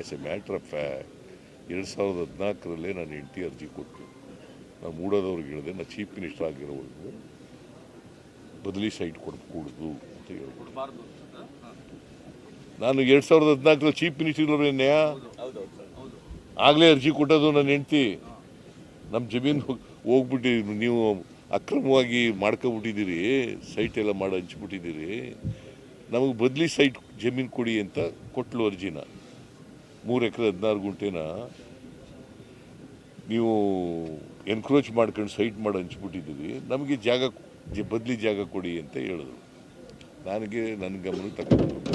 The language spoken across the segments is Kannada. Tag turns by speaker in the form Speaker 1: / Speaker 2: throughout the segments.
Speaker 1: As a matter of fact ಎರಡು ಸಾವಿರದ ಹದಿನಾಲ್ಕರಲ್ಲೇ ನಾನು ಹೆಂಡತಿ ಅರ್ಜಿ ಕೊಟ್ಟು. ನಾನು ಮೂಡೋದವ್ರಿಗೆ ಹೇಳಿದೆ ನಾನು ಚೀಫ್ ಮಿನಿಸ್ಟರ್ ಆಗಿರೋವರೆಗೂ ಬದಲಿ ಸೈಟ್ ಕೊಡಕೂಡ್ದು ಅಂತ ಹೇಳ್ಬಿಟ್ಟು ನಾನು ಎರಡು ಸಾವಿರದ ಹದಿನಾಲ್ಕರ ಚೀಫ್ ಮಿನಿಸ್ಟರ್ ಆಗಲೇ ಅರ್ಜಿ ಕೊಟ್ಟದು ನನ್ನ ಹೆಂಡ್ತಿ. ನಮ್ಮ ಜಮೀನು ಹೋಗ್ಬಿಟ್ಟಿ, ನೀವು ಅಕ್ರಮವಾಗಿ ಮಾಡ್ಕೊಬಿಟ್ಟಿದ್ದೀರಿ, ಸೈಟ್ ಎಲ್ಲ ಮಾಡಿ ಹಂಚ್ಬಿಟ್ಟಿದ್ದೀರಿ. ನಮಗೆ ಬದಲಿ ಸೈಟ್ ಜಮೀನು ಕೊಡಿ ಅಂತ ಕೊಟ್ಲು ಅರ್ಜಿನ. ಮೂರು ಎಕರೆ ಹದಿನಾರು ಗುಂಟೆನ ನೀವು ಎನ್ಕ್ರೋಚ್ ಮಾಡ್ಕೊಂಡು ಸೈಟ್ ಮಾಡಿ ಹಂಚ್ಬಿಟ್ಟಿದ್ದೀವಿ ನಮಗೆ ಜಾಗ ಬದಲಿ ಜಾಗ ಕೊಡಿ ಅಂತ ಹೇಳಿದ್ರು. ನನಗೆ ನನ್ನ ಗಮನಕ್ಕೆ ತಗೊಂಡು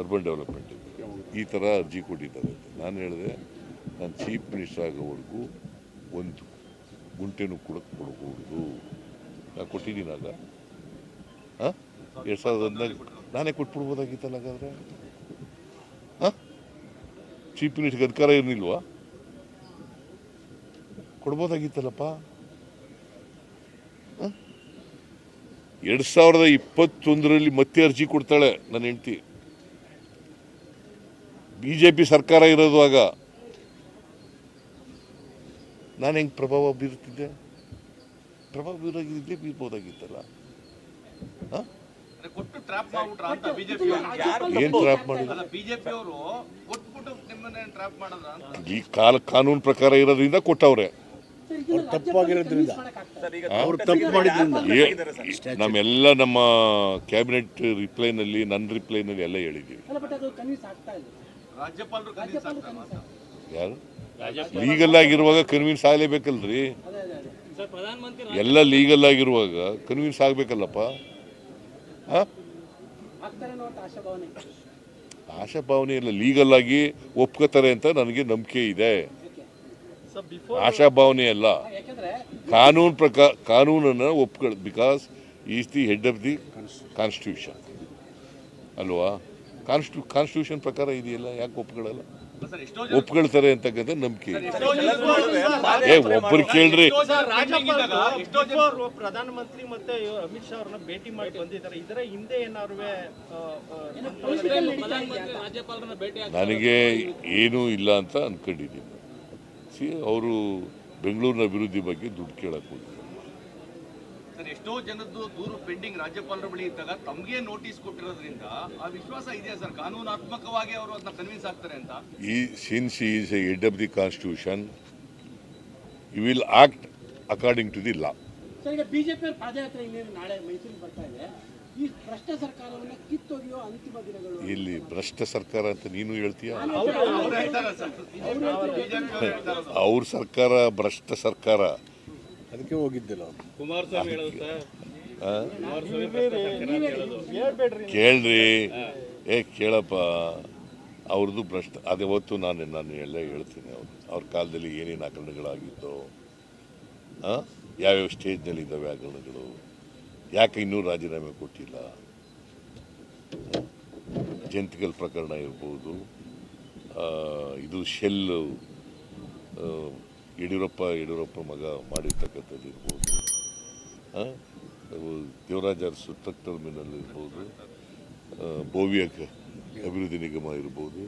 Speaker 1: ಅರ್ಬನ್ ಡೆವಲಪ್ಮೆಂಟ್ ಈ ಥರ ಅರ್ಜಿ ಕೊಟ್ಟಿದ್ದಾರೆ ನಾನು ಹೇಳಿದೆ, ನಾನು ಚೀಫ್ ಮಿನಿಸ್ಟರ್ ಆಗೋವರೆಗೂ ಒಂದು ಗುಂಟೆನೂ ಕೂಡ ಕೊಡಬಹುದು ನಾನು ಕೊಟ್ಟಿದ್ದೀನಾಗ ಹಾಂ? ಎರಡು ಸಾವಿರದ ಹದಿನಾಲ್ಕು ನಾನೇ ಕೊಟ್ಬಿಡ್ಬೋದಾಗಿತ್ತಲ್ಲ ಹಾಗಾದ್ರೆ? ಹಾಂ? ಚೀಫ್ ಮಿನಿಸ್ಟರ್ಗೆ ಅಧಿಕಾರ ಇರಲಿಲ್ವಾ? ಕೊಡ್ಬೋದಾಗಿತ್ತಲ್ಲಪ್ಪ? ಎರಡು ಸಾವಿರದ ಇಪ್ಪತ್ತೊಂದರಲ್ಲಿ ಮತ್ತೆ ಅರ್ಜಿ ಕೊಡ್ತಾಳೆ ನನ್ನ ಹೆಂಡತಿ. ಬಿ ಜೆ ಪಿ ಸರ್ಕಾರ ಇರೋದು ಆಗ. ನಾನು ಹೆಂಗೆ ಪ್ರಭಾವ ಬೀರುತ್ತಿದ್ದೆ ಪ್ರಭಾವ ಬೀರಾಗಿದ್ದೆ ಬೀರ್ಬೋದಾಗಿತ್ತಲ್ಲ? ಹಾಂ?
Speaker 2: ಮಾಡ್ಬಿಟ್ರ ಅಂತ ಬಿಜೆಪಿ
Speaker 1: ಏನು ಟ್ರ್ಯಾಪ್ ಮಾಡಿದ್ರು
Speaker 2: ಅಲ್ಲ ಬಿಜೆಪಿ ಅವರು ಕೊಟ್ಬಿಟ್ಟು ನಿಮ್ಮನ್ನ ಟ್ರ್ಯಾಪ್ ಮಾಡಿದ್ರ ಅಂತ.
Speaker 1: ಈ ಕಾಲ ಕಾನೂನು ಪ್ರಕಾರ ಇರೋದ್ರಿಂದ ಕೊಟ್ಟವ್ರೆ.
Speaker 3: ತಪ್ಪಾಗಿರೋದ್ರಿಂದ? ಅವ್ರು ತಪ್ಪು ಮಾಡಿದ್ರಿಂದ.
Speaker 1: ಏ- ನಮ್ಮೆಲ್ಲ ನಮ್ಮ ಕ್ಯಾಬಿನೆಟ್ ರಿಪ್ಲೈನಲ್ಲಿ ನನ್ನ ರಿಪ್ಲೈನಲ್ಲಿ ಎಲ್ಲ ಹೇಳಿದ್ದೀವಿ
Speaker 4: ಅಲ್ಲ ಬಟ್ ಅದು ಕನ್ವಿನ್ಸ್ ಆಗ್ತಾ ಇಲ್ಲ.
Speaker 2: ರಾಜ್ಯಪಾಲರು ಕನ್ವಿನ್ಸ್ ಆಗ್ತಾರೆ ಅಂತ
Speaker 1: ಯಾರು? ಲೀಗಲ್ ಆಗಿರುವಾಗ ಕನ್ವಿನ್ಸ್ ಆಗಲೇಬೇಕಲ್ರಿ? ಎಲ್ಲ ಲೀಗಲ್ ಆಗಿರುವಾಗ ಕನ್ವಿನ್ಸ್ ಆಗಬೇಕಲ್ಲಪ್ಪ ಹಾಂ
Speaker 4: ಆಗ್ತಾರೆ ಅನ್ನೋ ಒಂದು ಆಶಾಭಾವನೆ.
Speaker 1: ಇಲ್ಲ ಲೀಗಲ್ ಆಗಿ ಒಪ್ಕೋತಾರೆ ಅಂತ ನನಗೆ ನಂಬಿಕೆ ಇದೆ.
Speaker 4: ಆಶಾ
Speaker 1: ಆಶಾಭಾವನೆ ಅಲ್ಲ. ಕಾನೂನು ಪ್ರಕಾರ ಕಾನೂನನ್ನು ಒಪ್ಕೊಳ್ because is the head of the constitution ಅಲ್ವಾ? ಕಾನ್ಸ್ಟಿಟ್ಯೂ ಕಾನ್ಸ್ಟಿಟ್ಯೂಷನ್ ಪ್ರಕಾರ ಇದೆಯಲ್ಲ? ಯಾಕೆ ಒಪ್ಕೊಳ್ಳಲ್ಲ? ಒಪ್ಕೊಳ್ತಾರೆ ಅಂತಕ್ಕಂಥ ನಂಬಿಕೆ ಏ ಒಬ್ಬರು ಕೇಳ್ರಿ.
Speaker 5: ಪ್ರಧಾನಮಂತ್ರಿ ಮತ್ತೆ ಅಮಿತ್ ಶಾ ಅವ್ರನ್ನ ಭೇಟಿ ಮಾಡಿ ಬಂದಿದ್ದಾರೆ. ಇದರ ಹಿಂದೆ ಏನಾದ್ರು?
Speaker 1: ನನಗೆ ಏನೂ ಇಲ್ಲ ಅಂತ ಅನ್ಕೊಂಡಿದ್ದೀನಿ. ಸಿ ಅವರು ಬೆಂಗಳೂರಿನ ಅಭಿವೃದ್ಧಿ ಬಗ್ಗೆ ದುಡ್ಡು ಕೇಳಕ್ಕೆ ಹೋಗಿದ್ದಾರೆ
Speaker 2: ಸರ್ ಎಷ್ಟೋ ಜನದ್ದು ದೂರು ಪೆಂಡಿಂಗ್ ರಾಜ್ಯಪಾಲರ ಬಳಿ ಇದ್ದಾಗ ತಮಗೆ ನೋಟಿಸ್ ಕೊಟ್ಟಿರೋದ್ರಿಂದ ಆ ವಿಶ್ವಾಸ ಇದೆಯಾ ಸರ್? ಕಾನೂನಾತ್ಮಕವಾಗಿ ಅವರು ಅದನ್ನ ಕನ್ವಿನ್ಸ್ ಆಗ್ತಾರೆ ಅಂತ.
Speaker 1: ಈ since is a head of the constitution you will act according to the law
Speaker 4: sir ಈಗ ಬಿಜೆಪಿ ಪಾದಯಾತ್ರೆ ಇನ್ನೇನು ನಾಳೆ ಮೈಸೂರಿಗೆ ಬರ್ತಾ ಇದೆ. ಈ ಭ್ರಷ್ಟ ಸರ್ಕಾರವನ್ನ ಕಿತ್ತೊಗೆಯೋ ಅಂತಿಮ ದಿನಗಳು
Speaker 1: ಇಲ್ಲಿ ಭ್ರಷ್ಟ ಸರ್ಕಾರ ಅಂತ ನೀನು ಹೇಳ್ತೀಯ?
Speaker 2: ಅವ್ರು ಹೇಳ್ತಾರೆ ಸರ್. ಬಿಜೆಪಿ ಹೇಳ್ತಾರೆ
Speaker 1: ಅವ್ರ ಸರ್ಕಾರ ಭ್ರಷ್ಟ ಸರ್ಕಾರ.
Speaker 3: ಅದಕ್ಕೆ ಹೋಗಿದ್ದಿಲ್ಲ?
Speaker 5: ಹೇಳ್ಬೇಡ್ರಿ
Speaker 1: ಕೇಳ್ರಿ. ಏ ಕೇಳಪ್ಪ. ಅವ್ರದ್ದು ಭ್ರಷ್ಟ ಅದ್ಯಾವತ್ತು ನಾನು ನಾನು ಎಲ್ಲ ಹೇಳ್ತೀನಿ ಅವ್ರು. ಅವ್ರ ಕಾಲದಲ್ಲಿ ಏನೇನು ಹಗರಣಗಳಾಗಿತ್ತು ಆ? ಯಾವ್ಯಾವ ಸ್ಟೇಜ್ನಲ್ಲಿ ಇದ್ದಾವೆ ಹಗರಣಗಳು ಯಾಕೆ ಇನ್ನೂ ರಾಜೀನಾಮೆ ಕೊಟ್ಟಿಲ್ಲ? ಜಂತಿಕಲ್ ಪ್ರಕರಣ ಇರ್ಬೋದು. ಆ, ಇದು ಶೆಲ್ಲು ಆ, ಯಡಿಯೂರಪ್ಪ ಯಡಿಯೂರಪ್ಪ ಮಗ ಮಾಡಿರ್ತಕ್ಕಂಥದ್ದು ಇರ್ಬೋದು. ದೇವರಾಜ ಅರಸು ಟ್ರಕ್ ಟರ್ಮಿನಲ್ ಇರ್ಬೋದು. ಭವ್ಯ ಅಭಿವೃದ್ಧಿ ನಿಗಮ ಇರ್ಬೋದು.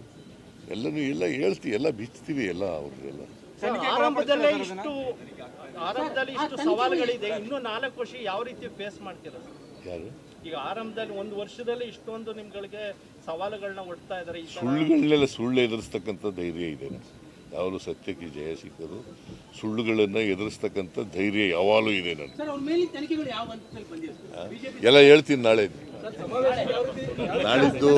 Speaker 1: ಎಲ್ಲನೂ ಎಲ್ಲ ಹೇಳ್ತೀವಿ ಎಲ್ಲ ಬಿಚ್ತೀವಿ ಎಲ್ಲ ಅವ್ರದ್ದೆಲ್ಲ.
Speaker 5: ಆರಂಭದಲ್ಲೇ ಇಷ್ಟು ಆರಂಭದಲ್ಲಿ ಇಷ್ಟು ಸವಾಲುಗಳಿದೆ. ಇನ್ನು ನಾಲ್ಕು ವರ್ಷ ಯಾವ ರೀತಿ ಫೇಸ್ ಮಾಡ್ತೀರಾ ಸರ್?
Speaker 1: ಯಾರು?
Speaker 5: ಈಗ ಆರಂಭದಲ್ಲಿ ಒಂದು ವರ್ಷದಲ್ಲಿ ಇಷ್ಟೊಂದು ನಿಮ್ಗಳಿಗೆ ಸವಾಲುಗಳನ್ನ ಒಡ್ತಾ ಇದ್ದಾರೆ. ಈ
Speaker 1: ಸುಳ್ಳುಗಳನ್ನೆಲ್ಲ ಸುಳ್ಳು ಎದುರಿಸ್ತಕ್ಕಂಥ ಧೈರ್ಯ ಇದೆ ಯಾವಾಗಲೂ ಸತ್ಯಕ್ಕೆ ಜಯ ಸಿಕ್ಕದು. ಸುಳ್ಳುಗಳನ್ನು ಎದುರಿಸ್ತಕ್ಕಂಥ ಧೈರ್ಯ ಯಾವಾಗಲೂ ಇದೆ
Speaker 4: ನನ್ನ
Speaker 1: ಎಲ್ಲ ಹೇಳ್ತೀನಿ ನಾಳೆ. ನಾಳಿದ್ದು